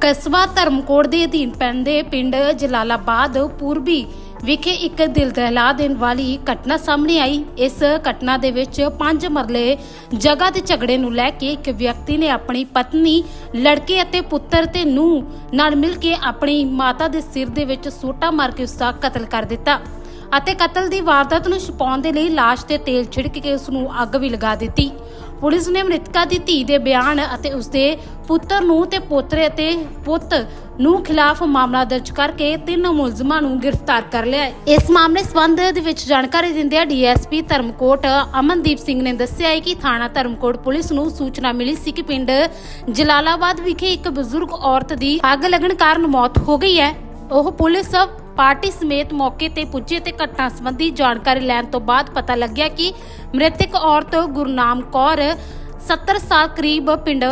ਕਸਬਾ ਧਰਮਕੋਟ ਦੇ ਅਧੀਨ ਪੈਂਦੇ ਪਿੰਡ ਜਲਾਲਾਬਾਦ, ਪੂਰਬੀ ਵਿਖੇ ਇੱਕ ਦਿਲ ਦਹਿਲਾ ਦੇਣ ਵਾਲੀ ਘਟਨਾ ਸਾਹਮਣੇ ਆਈ। ਇਸ ਘਟਨਾ ਦੇ ਵਿੱਚ ਪੰਜ ਮਰਲੇ ਜਗ੍ਹਾ ਦੇ ਝਗੜੇ ਨੂੰ ਲੈ ਕੇ ਇੱਕ ਵਿਅਕਤੀ ਨੇ ਆਪਣੀ ਪਤਨੀ, ਲੜਕੇ ਅਤੇ ਪੁੱਤਰ ਤੇ ਨੂੰ ਨਾਲ ਮਿਲ ਕੇ ਆਪਣੀ ਮਾਤਾ ਦੇ ਸਿਰ ਦੇ ਵਿੱਚ ਸੋਟਾ ਮਾਰ ਕੇ ਉਸ ਦਾ ਕਤਲ ਕਰ ਦਿੱਤਾ ਅਤੇ ਕਤਲ ਦੀ ਵਾਰਦਾਤ ਨੂੰ ਛੁਪਾਉਣ ਦੇ ਲਈ ਲਾਸ਼ ਤੇ ਤੇਲ ਛਿੜਕ ਕੇ ਉਸ ਨੂੰ ਅੱਗ ਵੀ ਲਗਾ ਦਿੱਤੀ। ਪੁਲਿਸ ਨੇ ਮ੍ਰਿਤਕਾ ਦੀ ਧੀ ਦੇ ਬਿਆਨ ਅਤੇ ਉਸਦੇ ਪੁੱਤਰ ਨੂੰ ਤੇ ਪੋਤਰੇ ਅਤੇ ਪੁੱਤ ਨੂੰ ਖਿਲਾਫ ਮਾਮਲਾ ਦਰਜ ਕਰਕੇ ਤਿੰਨ ਮੁਲਜ਼ਮਾਂ ਨੂੰ ਗ੍ਰਿਫਤਾਰ ਕਰ ਲਿਆ ਹੈ। ਇਸ ਮਾਮਲੇ ਸੰਬੰਧ ਦੇ ਵਿੱਚ ਜਾਣਕਾਰੀ ਦਿੰਦਿਆਂ ਡੀਐਸਪੀ ਧਰਮਕੋਟ ਅਮਨਦੀਪ ਸਿੰਘ ਨੇ ਦੱਸਿਆ ਹੈ ਕਿ ਥਾਣਾ ਧਰਮਕੋਟ ਪੁਲਿਸ ਨੂੰ ਸੂਚਨਾ ਮਿਲੀ ਸੀ ਕਿ ਪਿੰਡ ਜਲਾਲਾਬਾਦ ਵਿਖੇ ਇੱਕ ਬਜ਼ੁਰਗ ਔਰਤ ਦੀ ਅੱਗ ਲੱਗਣ ਕਾਰਨ ਮੌਤ ਹੋ ਗਈ ਹੈ। ਉਹ ਪੁਲਿਸ ਪਾਰਟੀ ਸਮੇਤ ਮੌਕੇ ਤੇ ਪੁੱਜੇ ਤੇ ਘਟਨਾ ਸੰਬੰਧੀ ਜਾਣਕਾਰੀ ਲੈਣ ਤੋਂ ਬਾਅਦ ਪਤਾ ਲੱਗਿਆ ਕਿ ਮ੍ਰਿਤਕ ਔਰਤ ਗੁਰਨਾਮ ਕੌਰ 70 ਸਾਲ ਕਰੀਬ ਪਿੰਡ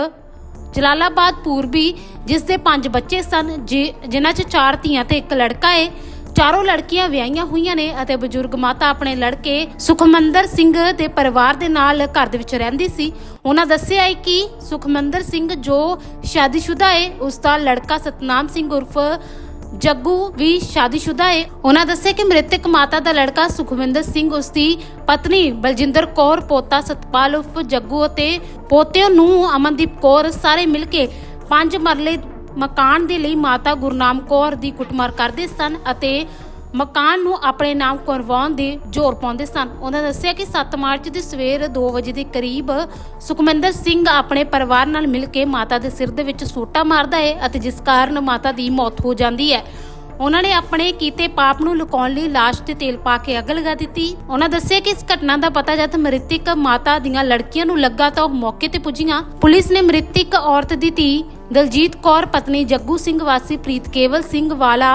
ਜਲਾਲਾਬਾਦ ਪੂਰਬੀ, ਜਿਸ ਦੇ ਪੰਜ ਬੱਚੇ ਸਨ ਜਿਨ੍ਹਾਂ 'ਚ ਚਾਰ ਧੀਆਂ ਤੇ ਇੱਕ ਲੜਕਾ ਏ। ਚਾਰੋਂ ਲੜਕੀਆਂ ਵਿਆਹੀਆਂ ਹੋਈਆਂ ਨੇ ਅਤੇ ਬਜ਼ੁਰਗ ਮਾਤਾ ਆਪਣੇ ਲੜਕੇ ਸੁਖਮੰਦਰ ਸਿੰਘ ਦੇ ਪਰਿਵਾਰ ਦੇ ਨਾਲ ਘਰ ਦੇ ਵਿੱਚ ਰਹਿੰਦੀ ਸੀ। ਉਹਨਾਂ ਦੱਸਿਆ ਹੈ ਕਿ ਸੁਖਮੰਦਰ ਸਿੰਘ ਜੋ ਸ਼ਾਦੀशुदा ਏ, ਉਸ ਦਾ ਲੜਕਾ ਸਤਨਾਮ ਸਿੰਘ ਉਰਫ ਜੱਗੂ ਵੀ ਸ਼ਾਦੀशुदा ਏ। ਉਹਨਾਂ ਦੱਸਿਆ ਕਿ ਮ੍ਰਿਤਕ ਮਾਤਾ ਦਾ ਲੜਕਾ ਸੁਖਵਿੰਦਰ ਸਿੰਘ, ਉਸ ਦੀ ਪਤਨੀ ਬਲਜਿੰਦਰ ਕੌਰ, ਪੋਤਾ ਸਤਪਾਲ ਉਫ ਜੱਗੂ ਅਤੇ ਪੋਤੇ ਨੂੰ ਅਮਨਦੀਪ ਕੌਰ ਸਾਰੇ ਮਿਲ ਕੇ ਪੰਜ ਮਰਲੇ ਮਕਾਨ ਦੇ ਲਈ ਮਾਤਾ ਗੁਰਨਾਮ ਕੌਰ ਦੀ ਕੁੱਟਮਾਰ ਕਰਦੇ ਸਨ ਅਤੇ ਮਕਾਨ ਨੂੰ ਆਪਣੇ ਨਾਮ ਕਰਵਾਉਣ ਦੇ ਜ਼ੋਰ ਪਾਉਂਦੇ ਸਨ। ਉਹਨਾਂ ਦੱਸਿਆ ਕਿ 7 ਮਾਰਚ ਦੀ ਸਵੇਰ 2 ਵਜੇ ਦੇ ਕਰੀਬ ਸੁਖਮੰਦਰ ਸਿੰਘ ਆਪਣੇ ਪਰਿਵਾਰ ਨਾਲ ਮਿਲ ਕੇ ਮਾਤਾ ਦੇ ਸਿਰ ਦੇ ਵਿੱਚ ਸੋਟਾ ਮਾਰਦਾ ਹੈ ਅਤੇ ਜਿਸ ਕਾਰਨ ਮਾਤਾ ਦੀ ਮੌਤ ਹੋ ਜਾਂਦੀ ਹੈ। ਉਹਨਾਂ ਨੇ ਆਪਣੇ ਕੀਤੇ ਪਾਪ ਨੂੰ ਲੁਕਾਉਣ ਲਈ ਲਾਸ਼ ਤੇ ਤੇਲ ਪਾ ਕੇ ਅੱਗ ਲਗਾ ਦਿੱਤੀ। ਉਹਨਾਂ ਦੱਸਿਆ ਕਿ ਇਸ ਘਟਨਾ ਦਾ ਪਤਾ ਜਦ ਮ੍ਰਿਤਕ ਮਾਤਾ ਦੀਆਂ ਲੜਕੀਆਂ ਨੂੰ ਲੱਗਾ ਤਾਂ ਉਹ ਮੌਕੇ ਤੇ ਪੁੱਜੀਆਂ। ਪੁਲਿਸ ਨੇ ਮ੍ਰਿਤਕ ਔਰਤ ਦੀ ਧੀ ਦਲਜੀਤ ਕੌਰ, ਪਤਨੀ ਜੱਗੂ ਸਿੰਘ ਵਾਸੀ ਪ੍ਰੀਤ ਕੇਵਲ ਸਿੰਘ ਵਾਲਾ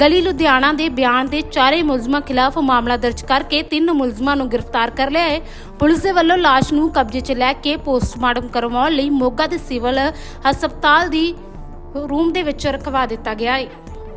ਗਲੀ ਲੁਧਿਆਣਾ ਦੇ ਬਿਆਨ ਦੇ ਚਾਰੇ ਮੁਲਜ਼ਮਾਂ ਖਿਲਾਫ ਮਾਮਲਾ ਦਰਜ ਕਰਕੇ ਤਿੰਨ ਮੁਲਜ਼ਮਾਂ ਨੂੰ ਗ੍ਰਿਫਤਾਰ ਕਰ ਲਿਆ ਹੈ। ਪੁਲਿਸ ਦੇ ਵੱਲੋਂ ਲਾਸ਼ ਨੂੰ ਕਬਜ਼ੇ 'ਚ ਲੈ ਕੇ ਪੋਸਟਮਾਰਟਮ ਕਰਵਾਉਣ ਲਈ ਮੋਗਾ ਦੇ ਸਿਵਲ ਹਸਪਤਾਲ ਦੀ ਰੂਮ ਦੇ ਵਿੱਚ ਰਖਵਾ ਦਿੱਤਾ ਗਿਆ ਹੈ।